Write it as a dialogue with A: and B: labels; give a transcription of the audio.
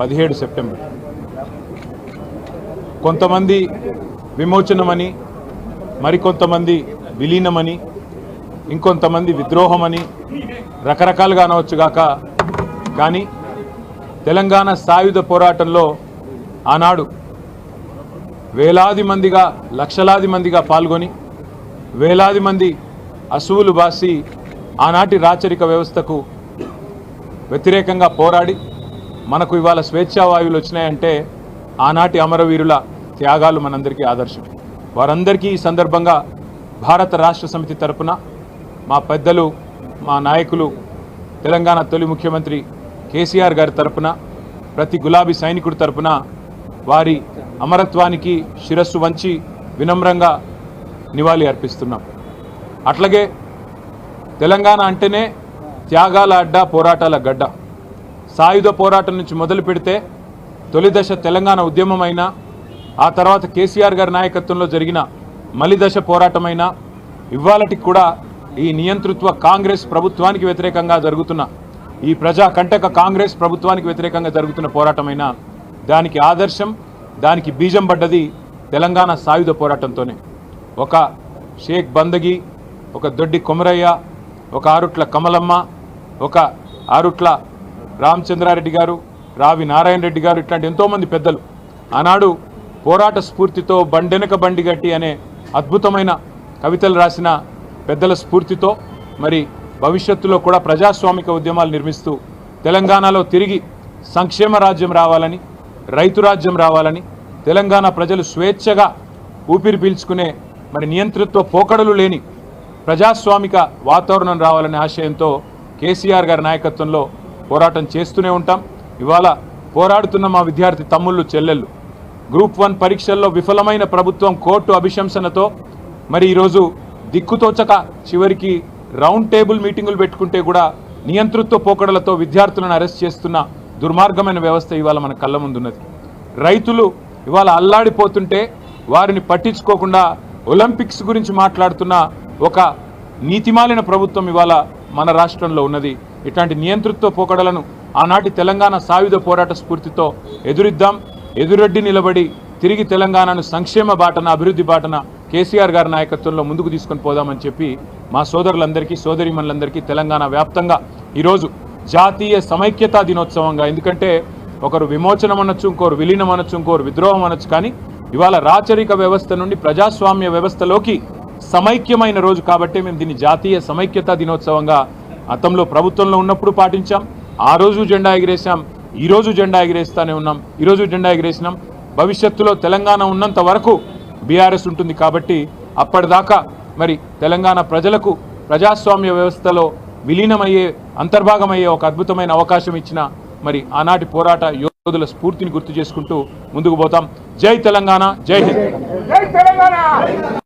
A: పదిహేడు సెప్టెంబర్. కొంతమంది విమోచనమని మరికొంతమంది విలీనమని ఇంకొంతమంది విద్రోహమని రకరకాలుగా అనవచ్చుగాక కానీ తెలంగాణ సాయుధ పోరాటంలో ఆనాడు వేలాది మందిగా లక్షలాది మందిగా పాల్గొని వేలాది మంది అసువులు బాసి ఆనాటి రాచరిక వ్యవస్థకు వ్యతిరేకంగా పోరాడి మనకు ఇవాళ స్వేచ్ఛావాయువులు వచ్చినాయంటే ఆనాటి అమరవీరుల త్యాగాలు మనందరికీ ఆదర్శం వారందరికీ ఈ సందర్భంగా భారత రాష్ట్ర సమితి తరపున మా పెద్దలు మా నాయకులు తెలంగాణ తొలి ముఖ్యమంత్రి కేసీఆర్ గారి తరపున ప్రతి గులాబీ సైనికుడి తరపున వారి అమరత్వానికి శిరస్సు వంచి వినమ్రంగా నివాళి అర్పిస్తున్నాం. అట్లాగే తెలంగాణ అంటేనే త్యాగాల అడ్డ పోరాటాల గడ్డ. సాయుధ పోరాటం నుంచి మొదలు పెడితే తొలిదశ తెలంగాణ ఉద్యమమైన ఆ తర్వాత కేసీఆర్ గారి నాయకత్వంలో జరిగిన మలిదశ పోరాటమైనా పోరాటమైన ఇవాళటికి కూడా ఈ నియంతృత్వ కాంగ్రెస్ ప్రభుత్వానికి వ్యతిరేకంగా జరుగుతున్న ఈ ప్రజా కంటక కాంగ్రెస్ ప్రభుత్వానికి వ్యతిరేకంగా జరుగుతున్న పోరాటమైన దానికి ఆదర్శం దానికి బీజం పడ్డది తెలంగాణ సాయుధ పోరాటంతోనే. ఒక షేక్ బందగి ఒక దొడ్డి కొమరయ్య ఒక ఆరుట్ల కమలమ్మ ఒక ఆరుట్ల రామచంద్రారెడ్డి గారు రావి నారాయణ రెడ్డి గారు ఇట్లాంటి ఎంతోమంది పెద్దలు. ఆనాడు పోరాట స్ఫూర్తితో బండెనక బండి గట్టి అనే అద్భుతమైన కవితలు రాసిన పెద్దల స్ఫూర్తితో మరి భవిష్యత్తులో కూడా ప్రజాస్వామిక ఉద్యమాలు నిర్మిస్తూ తెలంగాణలో తిరిగి సంక్షేమ రాజ్యం రావాలని రైతు రాజ్యం రావాలని తెలంగాణ ప్రజలు స్వేచ్ఛగా ఊపిరి పీల్చుకునే మరి నియంతృత్వ పోకడలు లేని ప్రజాస్వామిక వాతావరణం రావాలనే ఆశయంతో కేసీఆర్ గారి నాయకత్వంలో పోరాటం చేస్తూనే ఉంటాం. ఇవాళ పోరాడుతున్న మా విద్యార్థి తమ్ముళ్ళు చెల్లెళ్ళు. గ్రూప్ వన్ పరీక్షల్లో విఫలమైన ప్రభుత్వం కోర్టు అభిశంసనతో మరి ఈరోజు దిక్కుతోచక చివరికి రౌండ్ టేబుల్ మీటింగులు పెట్టుకుంటే కూడా నియంతృత్వ పోకడలతో విద్యార్థులను అరెస్ట్ చేస్తున్న దుర్మార్గమైన వ్యవస్థ ఇవాళ మన కళ్ళ ముందున్నది. రైతులు ఇవాళ అల్లాడిపోతుంటే వారిని పట్టించుకోకుండా ఒలింపిక్స్ గురించి మాట్లాడుతున్న ఒక నీతిమాలిన ప్రభుత్వం ఇవాళ మన రాష్ట్రంలో ఉన్నది. ఇట్లాంటి నియంతృత్వ పోకడలను ఆనాటి తెలంగాణ సాయుధ పోరాట స్ఫూర్తితో ఎదురిద్దాం. ఎదురెడ్డి నిలబడి తిరిగి తెలంగాణను సంక్షేమ బాటన అభివృద్ధి బాటన కేసీఆర్ గారి నాయకత్వంలో ముందుకు తీసుకొని పోదామని చెప్పి మా సోదరులందరికీ సోదరిమణులందరికీ తెలంగాణ వ్యాప్తంగా ఈరోజు జాతీయ సమైక్యతా దినోత్సవంగా ఎందుకంటే ఒకరు విమోచనం అనొచ్చు ఇంకోరు విలీనం అనొచ్చు ఇంకోరు విద్రోహం అనొచ్చు కానీ ఇవాళ రాచరిక వ్యవస్థ నుండి ప్రజాస్వామ్య వ్యవస్థలోకి సమైక్యమైన రోజు కాబట్టి మేము దీన్ని జాతీయ సమైక్యతా దినోత్సవంగా గతంలో ప్రభుత్వంలో ఉన్నప్పుడు పాటించాం ఆ రోజు జెండా ఎగిరేసాం ఈరోజు జెండా ఎగిరేస్తూనే ఉన్నాం ఈరోజు జెండా ఎగిరేసినాం. భవిష్యత్తులో తెలంగాణ ఉన్నంత వరకు బీఆర్ఎస్ ఉంటుంది కాబట్టి అప్పటిదాకా మరి తెలంగాణ ప్రజలకు ప్రజాస్వామ్య వ్యవస్థలో విలీనమయ్యే అంతర్భాగమయ్యే ఒక అద్భుతమైన అవకాశం ఇచ్చిన మరి ఆనాటి పోరాట యోధుల స్ఫూర్తిని గుర్తు చేసుకుంటూ ముందుకు పోతాం. జై తెలంగాణ జై హింద్.